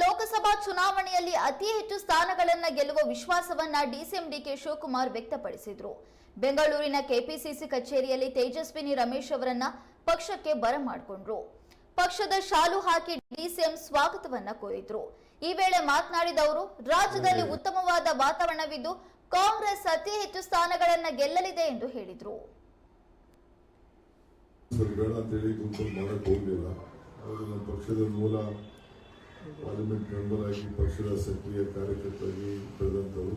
ಲೋಕಸಭಾ ಚುನಾವಣೆಯಲ್ಲಿ ಅತಿ ಹೆಚ್ಚು ಸ್ಥಾನಗಳನ್ನು ಗೆಲ್ಲುವ ವಿಶ್ವಾಸವನ್ನ ಡಿಸಿಎಂ ಡಿಕೆ ಶಿವಕುಮಾರ್ ವ್ಯಕ್ತಪಡಿಸಿದ್ರು. ಬೆಂಗಳೂರಿನ ಕೆಪಿಸಿಸಿ ಕಚೇರಿಯಲ್ಲಿ ತೇಜಸ್ವಿನಿ ರಮೇಶ್ ಅವರನ್ನ ಪಕ್ಷಕ್ಕೆ ಬರಮಾಡಿಕೊಂಡ್ರು ಪಕ್ಷದ ಶಾಲು ಹಾಕಿ ಡಿಸಿಎಂ ಸ್ವಾಗತವನ್ನ ಕೋರಿದ್ರು. ಈ ವೇಳೆ ಮಾತನಾಡಿದ ಅವರು ರಾಜ್ಯದಲ್ಲಿ ಉತ್ತಮವಾದ ವಾತಾವರಣವಿದ್ದು ಕಾಂಗ್ರೆಸ್ ಅತಿ ಹೆಚ್ಚು ಸ್ಥಾನಗಳನ್ನ ಗೆಲ್ಲಲಿದೆ ಎಂದು ಹೇಳಿದ್ರು. ಪಕ್ಷದ ಬೇಡ ಪಾರ್ಲಿಮೆಂಟ್ ಮೆಂಬರ್ ಆಗಿ ಪಕ್ಷದ ಸಕ್ರಿಯ ಕಾರ್ಯಕರ್ತರಾಗಿ ಬೆಳೆದಂಥವರು,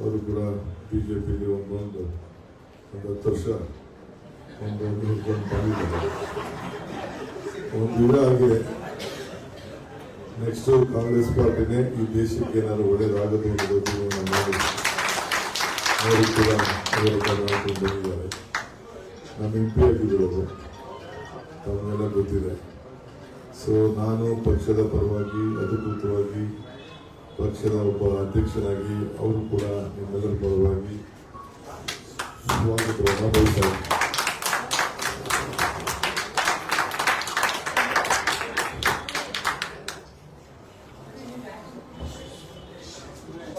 ಅವರು ಕೂಡ ಬಿ ಜೆ ಪಿಗೆ ಒಂದೊಂದು, ಒಂದು ಹತ್ತು ವರ್ಷ ಒಂದು ಹಿಡ್ಕೊಂಡು ಮಾಡಿದ್ದಾರೆ ಒಂದು ದಿನ ಹಾಗೆ ನೆಕ್ಸ್ಟು ಕಾಂಗ್ರೆಸ್ ಪಾರ್ಟಿನೇ ಈ ದೇಶಕ್ಕೆ ಏನಾದರೂ ಒಳ್ಳೇದಾಗದು ಅನ್ನೋದು ಮಾಡಿ ಅವರು ಕೂಡ ಅವರ ಬಂದಿದ್ದಾರೆ. ನಮ್ಮ ಎಂ ಪಿ ಆಗಿರೋದು. ತಮಗೆಲ್ಲ ಗೊತ್ತಿದೆ. ಸೊ ನಾನು ಪಕ್ಷದ ಪರವಾಗಿ, ಅಧಿಕೃತವಾಗಿ ಪಕ್ಷದ ಒಬ್ಬ ಅಧ್ಯಕ್ಷರಾಗಿ, ಅವರು ಕೂಡ ನಿಮ್ಮೆಲ್ಲರ ಪರವಾಗಿ ಸ್ವಾಗತವನ್ನು ಬಯಸ್ತಾರೆ.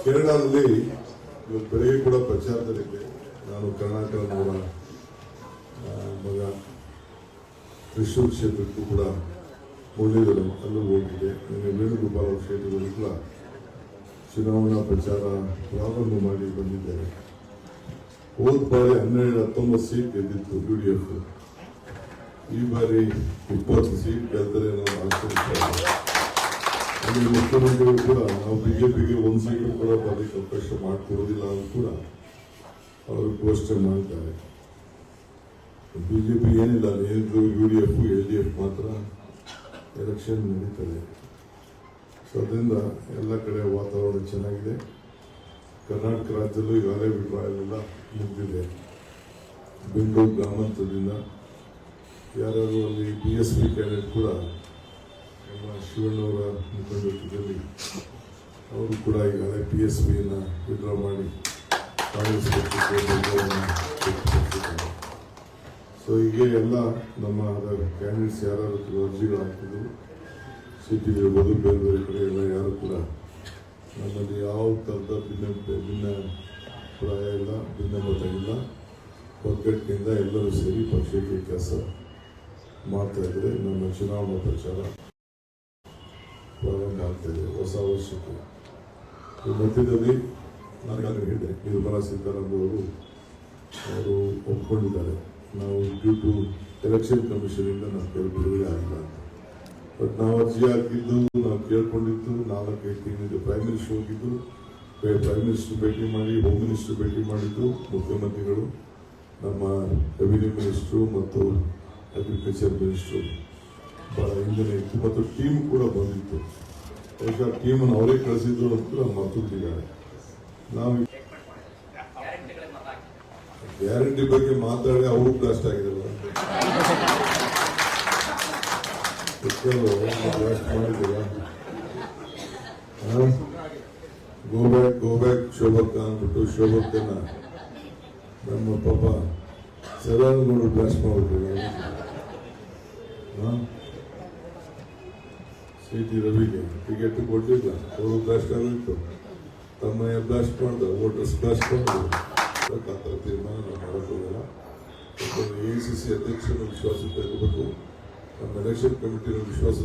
ಕೇರಳದಲ್ಲಿ ಇವತ್ತು ಬೆಳಗ್ಗೆ ಕೂಡ ಪ್ರಚಾರದಲ್ಲಿದೆ ನಾನು ಕರ್ನಾಟಕದ ಮಗ, ತ್ರಿಶೂರ್ ಕ್ಷೇತ್ರಕ್ಕೂ ಕೂಡ ಮುರಳೀಧರನ್ ಅಲ್ಲೂ ಹೋಗಿದೆ. ವೇಣುಗೋಪಾಲ್ ಕ್ಷೇತ್ರದಲ್ಲಿ ಕೂಡ ಚುನಾವಣಾ ಪ್ರಚಾರ ಪ್ರಾರಂಭ ಮಾಡಿ ಬಂದಿದ್ದಾರೆ. ಹೋದ ಬಾರಿ ಹನ್ನೆರಡು ಹತ್ತೊಂಬತ್ತು ಸೀಟ್ ಗೆದ್ದಿತ್ತು ಯು ಡಿ ಎಫ್ ಈ ಬಾರಿ ಇಪ್ಪತ್ತು ಸೀಟ್ ಗೆದ್ದರೆ ನಾವು ಆಶ್ಚರ್ಯ ಮುಖ್ಯಮಂತ್ರಿಗಳು ಕೂಡ ನಾವು ಬಿಜೆಪಿಗೆ ಒಂದು ಸೀಟು ಕೂಡ ಬರಲಿಕ್ಕೆ ಅವಕಾಶ ಮಾಡಿಕೊಡೋದಿಲ್ಲ ಅಂತ ಕೂಡ ಅವರು ಘೋಷಣೆ ಮಾಡಿದ್ದಾರೆ ಬಿಜೆಪಿ ಏನಿಲ್ಲ U D F L D F ಮಾತ್ರ. ಎಲೆಕ್ಷನ್ ನಡೀತದೆ. ಸೊ ಅದರಿಂದ ಎಲ್ಲ ಕಡೆ ವಾತಾವರಣ ಚೆನ್ನಾಗಿದೆ. ಕರ್ನಾಟಕ ರಾಜ್ಯದಲ್ಲೂ ಈಗಾಗಲೇ ವಿಡ್ರಾಯಲ್ ಎಲ್ಲ ಮುಗಿದಿದೆ. ಬೆಂಗಳೂರು ಗ್ರಾಮಾಂತರದಿಂದ ಯಾರ್ಯಾರು ಅಲ್ಲಿ ಬಿ ಎಸ್ ಪಿ ಕ್ಯಾಂಡಿಡೇಟ್ ಕೂಡ ನಮ್ಮ ಶಿವಣ್ಣವರ ಮುಖಂಡತ್ವದಲ್ಲಿ ಅವರು ಕೂಡ ಈಗಾಗಲೇ ಪಿ ಎಸ್ ಪಿಯನ್ನು ವಿಡ್ರಾ ಮಾಡಿ ಕಾಂಗ್ರೆಸ್ ಪಕ್ಷಕ್ಕೆ ಸೊ ಹೀಗೆ ಎಲ್ಲ ನಮ್ಮ ಕ್ಯಾಂಡಿಡೇಟ್ಸ್ ಯಾರು ಅರ್ಜಿಗಳು ಆಗ್ತಿದ್ರು ಸಿಟಿ ಬೇರೆ ಬೇರೆ ಕಡೆ ಎಲ್ಲ ಯಾರು ಕೂಡ ನಮ್ಮಲ್ಲಿ ಯಾವ ಥರದ ಭಿನ್ನ ಭಿನ್ನ ಪ್ರಾಯ ಇಲ್ಲ, ಭಿನ್ನಮತ ಇಲ್ಲ. ಒಗ್ಗಟ್ಟಿನಿಂದ ಎಲ್ಲರೂ ಸೇರಿ ಪಕ್ಷಕ್ಕೆ ಕೆಲಸ ಮಾಡ್ತಾ ಇದ್ದಾರೆ. ನಮ್ಮ ಚುನಾವಣಾ ಪ್ರಚಾರ ಪ್ರಾರಂಭ ಆಗ್ತಾ ಇದೆ ಹೊಸ ವರ್ಷಕ್ಕೆ. ಈ ಮಧ್ಯದಲ್ಲಿ ನನಗಾಗಲೇ ಹೇಳಿದೆ, ನಿರ್ಮಲಾ ಸೀತಾರಾಮನ್ ಅವರು ಅವರು ಒಪ್ಕೊಂಡಿದ್ದಾರೆ. ನಾವು ಡ್ಯೂ ಟು ಎಲೆಕ್ಷನ್ ಕಮಿಷನಿಂದ ನಾವು ಕೇಳಿ ಬಿಡುಗಡೆ ಆಗಿಲ್ಲ ಬಟ್ ನಾವು ಅರ್ಜಿ ಹಾಕಿದ್ದು, ನಾವು ಕೇಳ್ಕೊಂಡಿದ್ದು ನಾಲ್ಕೈದು ತಿಂಗಳಿಗೆ ಪ್ರೈಮ್ ಮಿನಿಸ್ಟರ್ ಹೋಗಿದ್ದು ಪ್ರೈಮ್ ಮಿನಿಸ್ಟರ್ ಭೇಟಿ ಮಾಡಿ ಹೋಮ್ ಮಿನಿಸ್ಟರ್ ಭೇಟಿ ಮಾಡಿದ್ದು ಮುಖ್ಯಮಂತ್ರಿಗಳು, ನಮ್ಮ ರೆವಿನ್ಯೂ ಮಿನಿಸ್ಟ್ರು ಮತ್ತು ಅಗ್ರಿಕಲ್ಚರ್ ಮಿನಿಸ್ಟ್ರು ಬಹಳ ಹಿಂದೆ ಇತ್ತು ಮತ್ತು ಟೀಮ್ ಕೂಡ ಬಂದಿತ್ತು. ಬಹುಶಃ ಟೀಮನ್ನು ಅವರೇ ಕಳಿಸಿದ್ರು ಅಂತ ಮರ್ತುಬಿಟ್ಟಿದ್ದಾರೆ ನಾವು ಗ್ಯಾರಂಟಿ ಬಗ್ಗೆ ಮಾತಾಡಿ ಅವರು ಬ್ಲಾಸ್ಟ್ ಮಾಡಿದ್ದೀರ? ಗೋ ಬ್ಯಾಕ್ ಗೋ ಬ್ಯಾಕ್ ಶೋಭಕ್ಕ ಅಂದ್ಬಿಟ್ಟು ಶೋಭಕ್ಕನ ನಮ್ಮ ಪಾಪ ಸದಾನಗೌಡರು ಬ್ಲಾಸ್ಟ್ ಮಾಡ್ಬಿಟ್ಟಿಲ್ಲ ಸಿ ಟಿ ರವಿಗೆ ಟಿಕೆಟ್ ಕೊಟ್ಟಿಲ್ಲ ಅವರು ಬ್ಲಾಸ್ಟ್ ಆಗಿತ್ತು ತಮ್ಮಯ್ಯ ಬ್ಲಾಸ್ಟ್ ಮಾಡ್ದ, ವೋಟರ್ಸ್ ಬ್ಲಾಸ್ಟ್ ಮಾಡಿದ್ರು. ಸಿ ಅಧ್ಯಕ್ಷರ ವಿಶ್ವಾಸ ತೆಗೆದುಕೊಂಡು ನಮ್ಮ ಎಲೆಕ್ಷನ್ ಕಮಿಟಿನ ವಿಶ್ವಾಸ